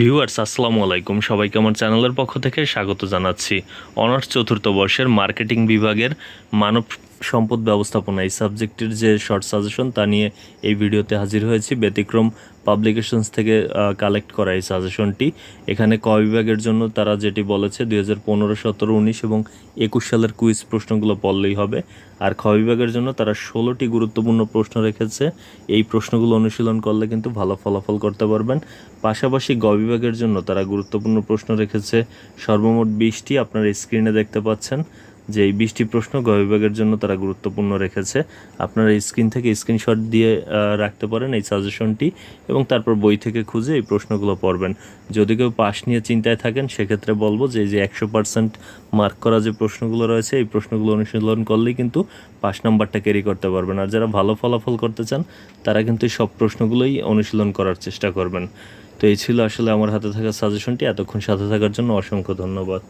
Viewers, আসসালামু আলাইকুম। সবাইকে আমার চ্যানেলের পক্ষ থেকে স্বাগত জানাচ্ছি। অনার্স চতুর্থ বর্ষের মার্কেটিং বিভাগের মানব সম্পদ ব্যবস্থাপনা, এই সাবজেক্টের যে শর্ট সাজেশন তা নিয়ে এই ভিডিওতে হাজির হয়েছি। ব্যতিক্রম পাবলিকেশনস থেকে কালেক্ট করা এই সাজেশনটি এখানে ক বিভাগের জন্য তারা যেটি বলেছে, দুই হাজার পনেরো, সতেরো, উনিশ এবং একুশ সালের কুইজ প্রশ্নগুলো পড়লেই হবে। আর খ বিভাগের জন্য তারা ষোলোটি গুরুত্বপূর্ণ প্রশ্ন রেখেছে। এই প্রশ্নগুলো অনুশীলন করলে কিন্তু ভালো ফলাফল করতে পারবেন। পাশাপাশি গ বিভাগের জন্য তারা গুরুত্বপূর্ণ প্রশ্ন রেখেছে। সর্বমোট বিশটি আপনার স্ক্রিনে দেখতে পাচ্ছেন। যে এই বিশটি প্রশ্ন গ বিভাগের জন্য তারা গুরুত্বপূর্ণ রেখেছে। আপনারা স্ক্রিন থেকে স্ক্রিনশট দিয়ে রাখতে পারেন এই সাজেশনটি এবং তারপর বই থেকে খুঁজে এই প্রশ্নগুলো পড়বেন। যদি কেউ পাশ নিয়ে চিন্তায় থাকেন, সেক্ষেত্রে বলব যে যে একশো পার্সেন্ট মার্ক করা যে প্রশ্নগুলো রয়েছে, এই প্রশ্নগুলো অনুশীলন করলেই কিন্তু পাশ নাম্বারটা ক্যারি করতে পারবেন। আর যারা ভালো ফলাফল করতে চান, তারা কিন্তু সব প্রশ্নগুলোই অনুশীলন করার চেষ্টা করবেন। তো এই ছিল আসলে আমার হাতে থাকা সাজেশনটি। এতক্ষণ সাথে থাকার জন্য অসংখ্য ধন্যবাদ।